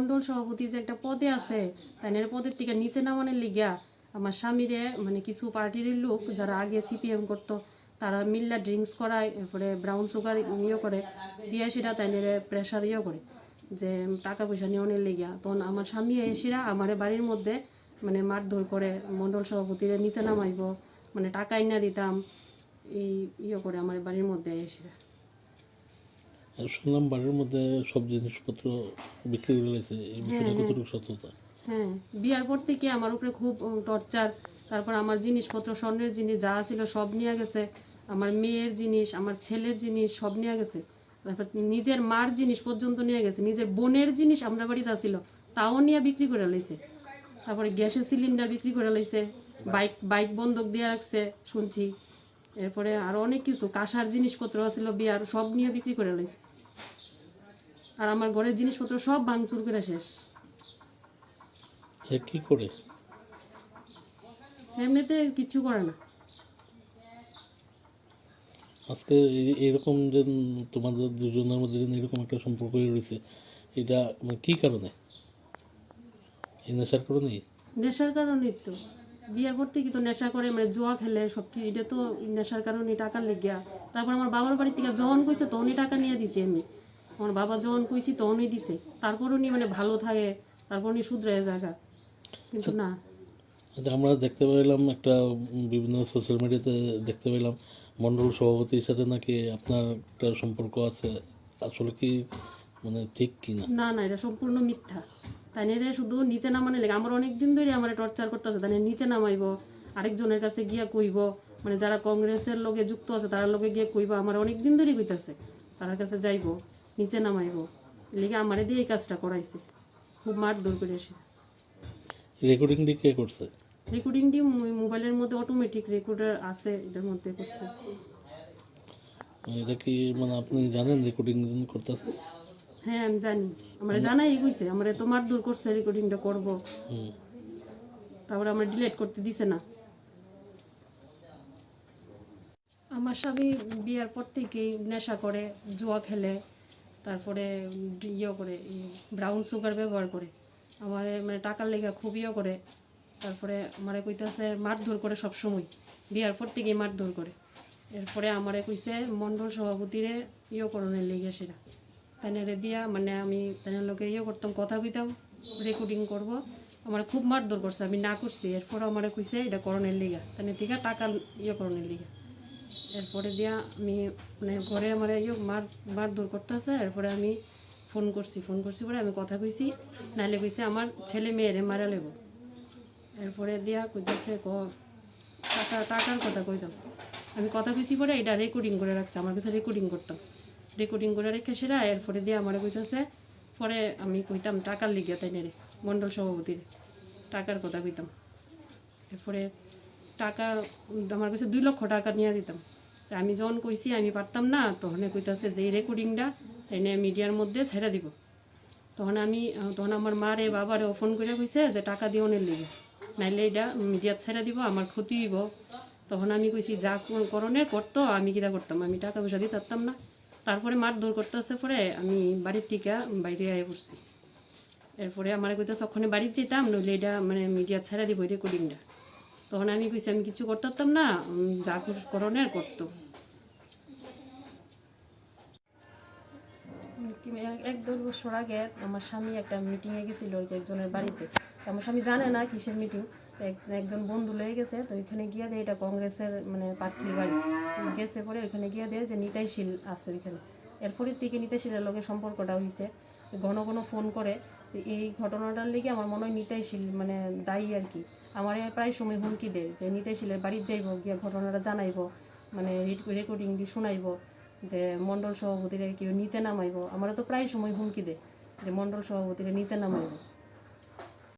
মন্ডল সভাপতি যে একটা পদে আছে তাই পদের থেকে নিচে নামানোর লিগা আমার স্বামীরে মানে কিছু পার্টির লোক যারা আগে সিপিএম করতো, তারা মিল্লা ড্রিঙ্কস করায়, এরপরে ব্রাউন সুগার ইয়ে করে, দিয়ে সেটা তাই প্রেশার ইয়ে করে, যে টাকা পয়সা নেওয়ানোর লিগা। তখন আমার স্বামী এসিরা আমার বাড়ির মধ্যে মানে মারধর করে মন্ডল সভাপতিরে নিচে নামাইব মানে টাকা না দিতাম, এই ইয়ে করে আমার বাড়ির মধ্যে এসিরা। শুনলাম বাড়ির মধ্যে সব জিনিসপত্র বিক্রি করে এই বিষয়টা কতটুকু সত্যতা হ্যাঁ বিয়ার পর থেকে আমার উপরে খুব টর্চার। তারপর আমার জিনিসপত্র স্বর্ণের জিনিস যা ছিল সব নিয়ে গেছে। আমার মেয়ের জিনিস আমার ছেলের জিনিস সব নিয়ে গেছে। তারপর নিজের মার জিনিস পর্যন্ত নিয়ে গেছে। নিজের বোনের জিনিস আমরা বাড়িতে আসছিল তাও নিয়ে বিক্রি করে লাইছে। তারপরে গ্যাসের সিলিন্ডার বিক্রি করে লাইছে বাইক বাইক বন্ধক দিয়ে রাখছে শুনছি। এরপরে আরও অনেক কিছু কাঁসার জিনিসপত্র ছিল বিয়ার সব নিয়ে বিক্রি করে লাইছে। আর আমার ঘরের জিনিসপত্র সব ভাঙচুর করে শেষ। এ কি করে? এমনিতে কিছু করে না। আজকে এরকম যে তোমাদের দুজনের মধ্যে এরকম একটা সম্পর্ক রয়েছে এটা মানে কি কারণে? এই নেশার কারণে নেশার কারণেই তো। বিয়ের পর থেকে তো নেশা করে মানে জুয়া খেলে সব কি এটা তো নেশার কারণে টাকার লেগিয়া। তারপর আমার বাবার বাড়ি থেকে যখন কইছে তখনই টাকা নিয়ে দিছি আমি। আমার বাবা যখন কইছি তখনই দিছে। তারপর উনি মানে ভালো থাকে তারপর উনি শুধরে জায়গা। কিন্তু না। আচ্ছা, আমরা দেখতে পেলাম একটা বিভিন্ন সোশ্যাল মিডিয়াতে দেখতে পেলাম মণ্ডল সভাপতির সাথে নাকি আপনার একটা সম্পর্ক আছে আসলে কি মানে ঠিক কি না না না এটা সম্পূর্ণ মিথ্যা। তাই নিয়ে শুধু নিচে নামানো লেগে আমার অনেক দিন ধরে আমার টর্চার করতেছে তাই নিচে নামাইবো আরেকজনের কাছে গিয়া কইব মানে যারা কংগ্রেসের লোকে যুক্ত আছে তার লোকে গিয়ে কইব আমার অনেক দিন ধরে কইতাছে তার কাছে যাইবো। নিচে নামাইবো। লিগে আমারে দিয়ে এই কাজটা করাইছে। খুব মার দূর করে এসে রেকর্ডিংটি কে করছে? রেকর্ডিংটি মোবাইলের মধ্যে অটোমেটিক রেকর্ডার আছে এটার মধ্যে করছে। এটা কি মানে আপনি জানেন রেকর্ডিং করতেছে? হ্যাঁ আমি জানি। আমার জানাই কইছে আমার তো মার দূর করছে রেকর্ডিংটা করব। হুম। তারপরে আমরা ডিলিট করতে দিছে না। আমার স্বামী বিয়ার পর থেকেই নেশা করে জুয়া খেলে। তারপরে ইয়ে করে ব্রাউন সুগার ব্যবহার করে। আমার মানে টাকার লেগে খুব ইয়ে করে। তারপরে আমারে কইতাছে, মারধর করে সব সময় বিয়ার পর থেকেই মারধর করে। এরপরে আমারে কইছে মণ্ডল সভাপতিরে ইয়ে করণের লেগে সেটা তাইনারে দিয়া মানে আমি তাইনার লোকে ইয়ে করতাম, কথা কইতাম রেকর্ডিং করব। আমার খুব মারধর করছে, আমি না করছি। এরপর আমার কইছে, এটা করণের লিগা। তাই থেকে টাকা ইয়ে করণের লিগা। এরপরে দিয়া আমি মানে ঘরে আমার ইয়ে মার মারধর করতেছে এরপরে আমি ফোন করছি ফোন করছি পরে আমি কথা কইছি নাহলে কইছে আমার ছেলে মেয়েরে মারা লেব এরপরে দিয়া কইতেছে, ক, টাকা, টাকার কথা কইতাম আমি কথা কইছি পরে এটা রেকর্ডিং করে রাখছে, আমার কাছে রেকর্ডিং করতাম রেকর্ডিং করে রেখে সেরা, এরপরে দিয়ে আমার কইতেছে, পরে আমি কইতাম টাকার লিগে তাই রে মণ্ডল সভাপতির। টাকার কথা কইতাম। এরপরে টাকা, আমার কাছে দুই লক্ষ টাকা নিয়ে দিতাম। আমি যখন কইছি আমি পারতাম না, তখন কইতাছে যে রেকর্ডিংটা এনে মিডিয়ার মধ্যে ছেড়ে দিব। তখন আমি, তখন আমার মারে বাবারে ফোন করে কইছে যে টাকা দিও নের লিগে। নাইলে এটা মিডিয়াত ছেড়ে দিব, আমার ক্ষতি হইব। তখন আমি কইছি, যা করণের করতো, আমি কিটা করতাম? আমি টাকা পয়সা দিয়ে পারতাম না। তারপরে মারধর করতেছে পরে আমি বাড়ির থেকে বাইরে আয়ে পড়ছি। এরপরে আমার কইতেছে ওখানে বাড়ির যেতাম নইলে এটা মানে মিডিয়া ছেড়ে দিব রেকর্ডিংটা তখন আমি কইছি, আমি কিছু করতে পারতাম না যা করণের করতো। এক- দেড় বছর আগে আমার স্বামী একটা মিটিংয়ে গেছিল একজনের বাড়িতে। আমার স্বামী জানে না কিসের মিটিং একজন বন্ধু লয়ে গেছে, তো ওইখানে গিয়ে দেয় এটা কংগ্রেসের মানে প্রার্থীর বাড়ি। গেছে পরে ওইখানে গিয়ে দেয় যে নিতাইশীল আছে ওইখানে। এরপরের থেকে নিতাইশীলের লোকের সম্পর্কটা হয়েছে ঘন ঘন ফোন করে এই ঘটনাটার লেগে আমার মনে হয় নিতাইশীল মানে দায়ী আর কি। আমার প্রায় সময় হুমকি দেয় যে নিতাইশীলের বাড়ির যাইব, গিয়ে ঘটনাটা জানাইব মানে রেকর্ডিং দিয়ে শুনাইব, যে মণ্ডল সভাপতিরা কেউ নিচে নামাইব। আমরা তো প্রায় সময় হুমকি দেয় যে মণ্ডল সভাপতিরা নিচে নামাইব।